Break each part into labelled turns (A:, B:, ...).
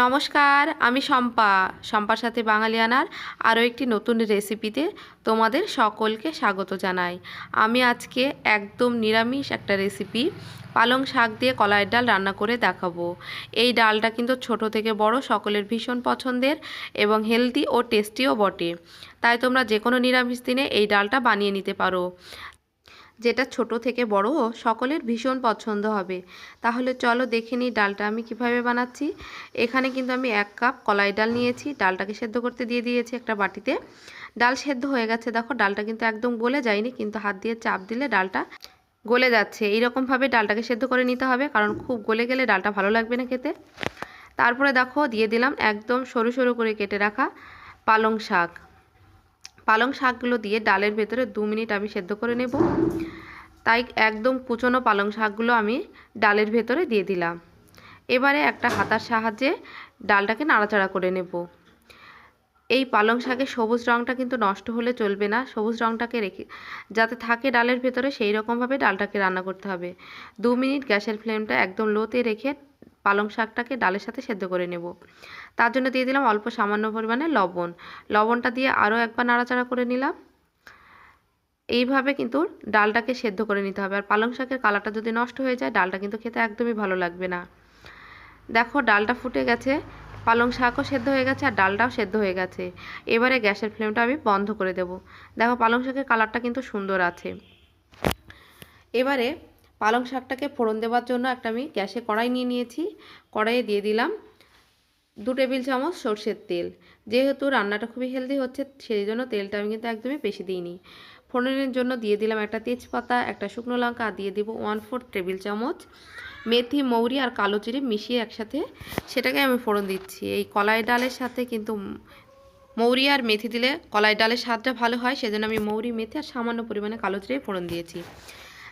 A: নমস্কার, আমি শম্পা, শম্পার সাথে বাঙালিয়ানার আরও একটি নতুন রেসিপিতে তোমাদের সকলকে স্বাগত জানাই। আমি আজকে একদম নিরামিষ একটা রেসিপি পালং শাক দিয়ে কলাইয়ের ডাল রান্না করে দেখাবো। এই ডালটা কিন্তু ছোট থেকে বড়, সকলের ভীষণ পছন্দের এবং হেলদি ও টেস্টিও বটে। তাই তোমরা যে কোনো নিরামিষ দিনে এই ডালটা বানিয়ে নিতে পারো। যেটা ছোট থেকে বড়, সকলের ভীষণ পছন্দ হবে। তাহলে চলো দেখে নিই ডালটা আমি কীভাবে বানাচ্ছি। এখানে কিন্তু আমি এক কাপ কলাই ডাল নিয়েছি, ডালটাকে সেদ্ধ করতে দিয়ে দিয়েছি একটা বাটিতে। ডাল সেদ্ধ হয়ে গেছে, দেখো ডালটা কিন্তু একদম গলে যায়নি, কিন্তু হাত দিয়ে চাপ দিলে ডালটা গলে যাচ্ছে। এইরকমভাবে ডালটাকে সেদ্ধ করে নিতে হবে, কারণ খুব গলে গেলে ডালটা ভালো লাগবে না খেতে। তারপরে দেখো, দিয়ে দিলাম একদম সরু সরু করে কেটে রাখা পালং শাক। পালং শাকগুলো দিয়ে ডালের ভেতরে দু মিনিট আমি সেদ্ধ করে নেব। তাই একদম কুচনো পালং শাকগুলো আমি ডালের ভেতরে দিয়ে দিলাম। এবারে একটা হাতার সাহায্যে ডালটাকে নাড়াচাড়া করে নেব। এই পালং শাকের সবুজ রঙটা কিন্তু নষ্ট হলে চলবে না। সবুজ রঙটাকে রেখে যাতে থাকে ডালের ভেতরে, সেই রকমভাবে ডালটাকে রান্না করতে হবে। দু মিনিট গ্যাসের ফ্লেমটা একদম লোতে রেখে পালং শাকটাকে ডালের সাথে সেদ্ধ করে নেব। তার জন্য দিয়ে দিলাম অল্প সামান্য পরিমাণে লবণ। লবণটা দিয়ে আরও একবার নাড়াচাড়া করে নিলাম। এইভাবে কিন্তু ডালটাকে সেদ্ধ করে নিতে হবে। আর পালং শাকের কালারটা যদি নষ্ট হয়ে যায়, ডালটা কিন্তু খেতে একদমই ভালো লাগবে না। দেখো, ডালটা ফুটে গেছে, পালং শাকও সেদ্ধ হয়ে গেছে আর ডালটাও সেদ্ধ হয়ে গেছে। এবারে গ্যাসের ফ্লেমটা আমি বন্ধ করে দেব। দেখো, পালং শাকের কালারটা কিন্তু সুন্দর আছে। এবারে পালং শাকটাকে ফোড়ন দেওয়ার জন্য একটা আমি গ্যাসে কড়াই নিয়ে নিয়েছি। কড়াইয়ে দিয়ে দিলাম দু টেবিল চামচ সর্ষের তেল। যেহেতু রান্নাটা খুবই হেলদি হচ্ছে সেই জন্য তেলটা আমি কিন্তু একদমই বেশি দিইনি। ফোড়নের জন্য দিয়ে দিলাম একটা তেজপাতা, একটা শুকনো লঙ্কা দিয়ে দিব ওয়ান ফোর টেবিল চামচ মেথি, মৌরি আর কালো জিরে মিশিয়ে একসাথে সেটাকে আমি ফোড়ন দিচ্ছি। এই কলাই ডালের সাথে কিন্তু মৌরি আর মেথি দিলে কলাই ডালের স্বাদটা ভালো হয়, সেজন্য আমি মৌরি, মেথি আর সামান্য পরিমাণে কালো জিরে ফোড়ন দিয়েছি।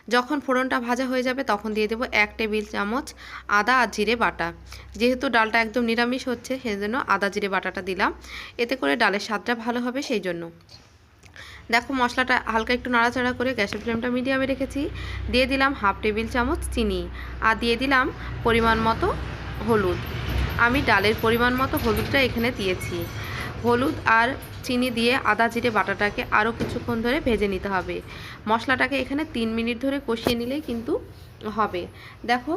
A: যখন ফোড়নটা ভাজা হয়ে যাবে তখন দিয়ে দেবো এক টেবিল চামচ আদা আর জিরে বাটা। যেহেতু ডালটা একদম নিরামিষ হচ্ছে সেই জন্য আদা, জিরে, বাটাটা দিলাম। এতে করে ডালের স্বাদটা ভালো হবে সেই জন্য। দেখো মশলাটা হালকা একটু নাড়াচাড়া করে গ্যাসের ফ্লেমটা মিডিয়ামে রেখেছি। দিয়ে দিলাম হাফ টেবিল চামচ চিনি আর দিয়ে দিলাম পরিমাণ মতো হলুদ। আমি ডালের পরিমাণ মতো হলুদটা এখানে দিয়েছি। হলুদ আর চিনি দিয়ে আদা জিরে বাটাটাকে আরও কিছুক্ষণ ধরে ভেজে নিতে হবে। মশলাটাকে এখানে তিন মিনিট ধরে কষিয়ে নিলেই কিন্তু হবে। দেখো,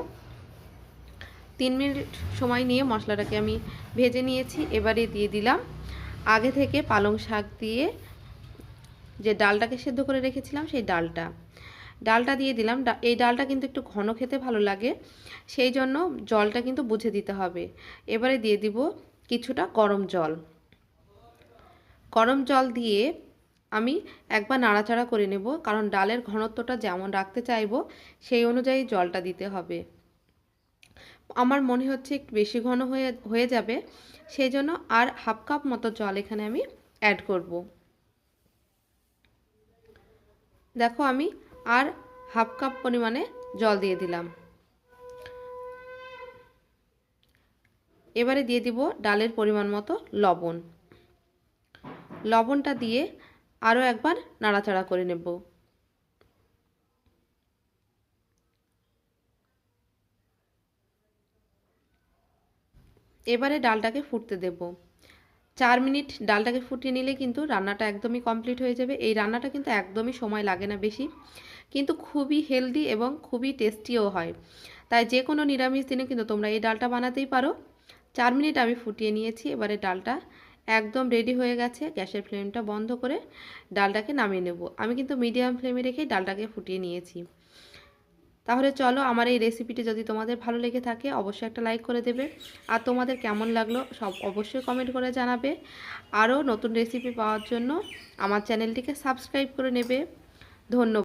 A: তিন মিনিট সময় নিয়ে মশলাটাকে আমি ভেজে নিয়েছি, এবারে দিয়ে দিলাম আগে থেকে পালং শাক দিয়ে যে ডালটাকে সেদ্ধ করে রেখেছিলাম সেই ডালটা। ডালটা দিয়ে দিলাম। এই ডালটা কিন্তু একটু ঘন খেতে ভালো লাগে, সেই জন্য জলটা কিন্তু বুঝে দিতে হবে। এবারে দিয়ে দিব কিছুটা গরম জল। গরম জল দিয়ে আমি একবার নাড়াচাড়া করে নেব, কারণ ডালের ঘনত্বটা যেমন রাখতে চাইব, সেই অনুযায়ী জলটা দিতে হবে। আমার মনে হচ্ছে একটু বেশি ঘন হয়ে হয়ে যাবে, সেই জন্য আর হাফ কাপ মতো জল এখানে আমি অ্যাড করব। দেখো আমি আর হাফ কাপ পরিমাণে জল দিয়ে দিলাম। এবারে দিয়ে দিব ডালের পরিমাণ মতো লবণ। লবণটা দিয়ে আরও একবার নাড়াচাড়া করে নেব। এবারে ডালটাকে ফুটতে দেব। চার মিনিট ডালটাকে ফুটিয়ে নিলে কিন্তু রান্নাটা একদমই কমপ্লিট হয়ে যাবে। এই রান্নাটা কিন্তু একদমই সময় লাগে না বেশি, কিন্তু খুবই হেলদি এবং খুবই টেস্টিও হয়। তাই যে কোনো নিরামিষ দিনে কিন্তু তোমরা এই ডালটা বানাতেই পারো। চার মিনিট আমি ফুটিয়ে নিয়েছি, এবারে ডালটা একদম রেডি হয়ে গেছে, গ্যাসের ফ্লেমটা বন্ধ করে ডালটাকে নামিয়ে নেব। আমি কিন্তু মিডিয়াম ফ্লেমে রেখেই ডালটাকে ফুটিয়ে নিয়েছি। তাহলে চলো আমার এই রেসিপিটি যদি তোমাদের ভালো লেগে থাকে, অবশ্যই একটা লাইক করে দেবে। আর তোমাদের কেমন লাগল, সব অবশ্যই কমেন্ট করে জানাবে। আরও নতুন রেসিপি পাওয়ার জন্য আমার চ্যানেলটিকে সাবস্ক্রাইব করে নেবে। ধন্যবাদ।